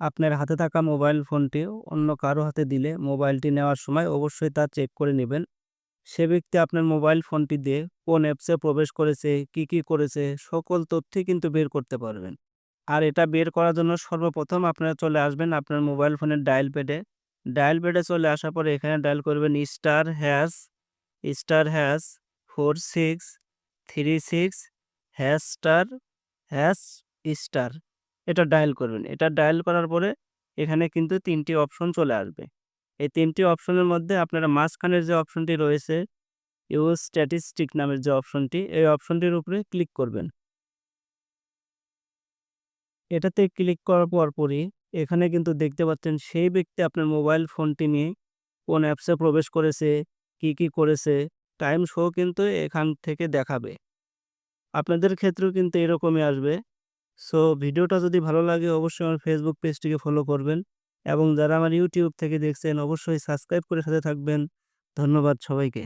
আপনার হাতে থাকা মোবাইল ফোনটি অন্য কারও হাতে দিলে মোবাইলটি নেওয়ার সময় অবশ্যই তা চেক করে নেবেন। সে ব্যক্তি আপনার মোবাইল ফোনটি দিয়ে কোন অ্যাপসে প্রবেশ করেছে, কি কি করেছে, সকল তথ্যই কিন্তু বের করতে পারবেন। আর এটা বের করার জন্য সর্বপ্রথম আপনারা চলে আসবেন আপনার মোবাইল ফোনের ডায়াল প্যাডে। ডায়াল প্যাডে চলে আসার পরে এখানে ডায়াল করবেন star hash star hash four six three six hash star hash star. এটা ডায়াল করবেন। এটা ডায়াল করার পরে এখানে কিন্তু তিনটি অপশন চলে আসবে। এই তিনটি অপশনের মধ্যে আপনারা মাঝখানের যে অপশনটি রয়েছে ইউজ স্ট্যাটিস্টিক নামের যে অপশনটি এই অপশনটির উপরে ক্লিক করবেন। এটাতে ক্লিক করার পরপরই এখানে কিন্তু দেখতে পাচ্ছেন সেই ব্যক্তি আপনার মোবাইল ফোনটি নিয়ে কোন অ্যাপসে প্রবেশ করেছে, কি কি করেছে টাইম শো কিন্তু এখান থেকে দেখাবে। আপনাদের ক্ষেত্রেও কিন্তু এরকমই আসবে। সো ভিডিওটা যদি ভালো লাগে, অবশ্যই আমার ফেসবুক পেজটিকে ফলো করবেন এবং যারা আমার ইউটিউব থেকে দেখছেন, অবশ্যই সাবস্ক্রাইব করে সাথে থাকবেন। ধন্যবাদ সবাইকে।